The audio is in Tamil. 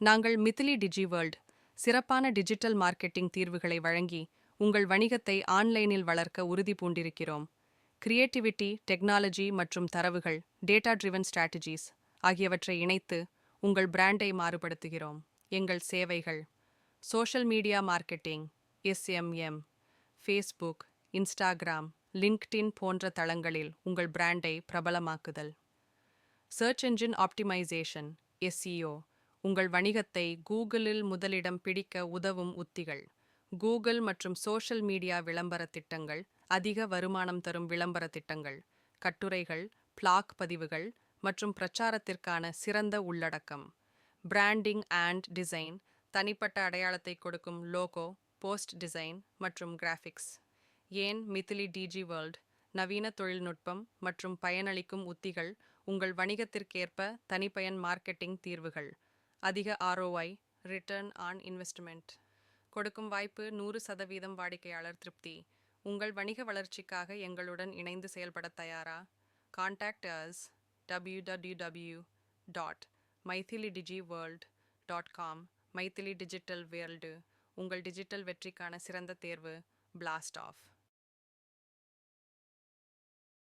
நாங்கள் மித்திலி டிஜி வேர்ல்ட் சிறப்பான டிஜிட்டல் மார்க்கெட்டிங் தீர்வுகளை வழங்கி உங்கள் வணிகத்தை ஆன்லைனில் வளர்க்க உறுதி பூண்டிருக்கிறோம். கிரியேட்டிவிட்டி டெக்னாலஜி மற்றும் தரவுகள் டேட்டா ட்ரிவன் ஸ்ட்ராட்டஜிஸ் ஆகியவற்றை இணைத்து உங்கள் பிராண்டை மாறுபடுத்துகிறோம். எங்கள் சேவைகள் social media marketing SMM Facebook Instagram LinkedIn போன்ற தளங்களில் உங்கள் பிராண்டை பிரபலமாக்குதல். சர்ச் என்ஜின் ஆப்டிமைசேஷன் எஸ்இஓ உங்கள் வணிகத்தை கூகுளில் முதலிடம் பிடிக்க உதவும் உத்திகள். கூகுள் மற்றும் சோஷியல் மீடியா விளம்பர திட்டங்கள் அதிக வருமானம் தரும் விளம்பர திட்டங்கள் கட்டுரைகள் பிளாக் பதிவுகள் மற்றும் பிரச்சாரத்திற்கான சிறந்த உள்ளடக்கம். பிராண்டிங் அண்ட் டிசைன் தனிப்பட்ட அடையாளத்தை கொடுக்கும் லோகோ போஸ்ட் டிசைன் மற்றும் கிராஃபிக்ஸ். ஏன் மித்திலி டிஜி வேர்ல்ட் நவீன தொழில்நுட்பம் மற்றும் பயனளிக்கும் உத்திகள் உங்கள் வணிகத்திற்கேற்ப தனிப்பயன் மார்க்கெட்டிங் தீர்வுகள்? அதிக ஆர்ஓஐ ரிட்டர்ன் ஆன் இன்வெஸ்ட்மெண்ட் கொடுக்கும் வாய்ப்பு நூறு சதவீதம் வாடிக்கையாளர் திருப்தி. உங்கள் வணிக வளர்ச்சிக்காக எங்களுடன் இணைந்து செயல்பட தயாரா? Contact us W W W dot Maithili Digi World dot com Maithili Digital World உங்கள் டிஜிட்டல் வெற்றிக்கான சிறந்த தேர்வு பிளாஸ்ட் ஆஃப்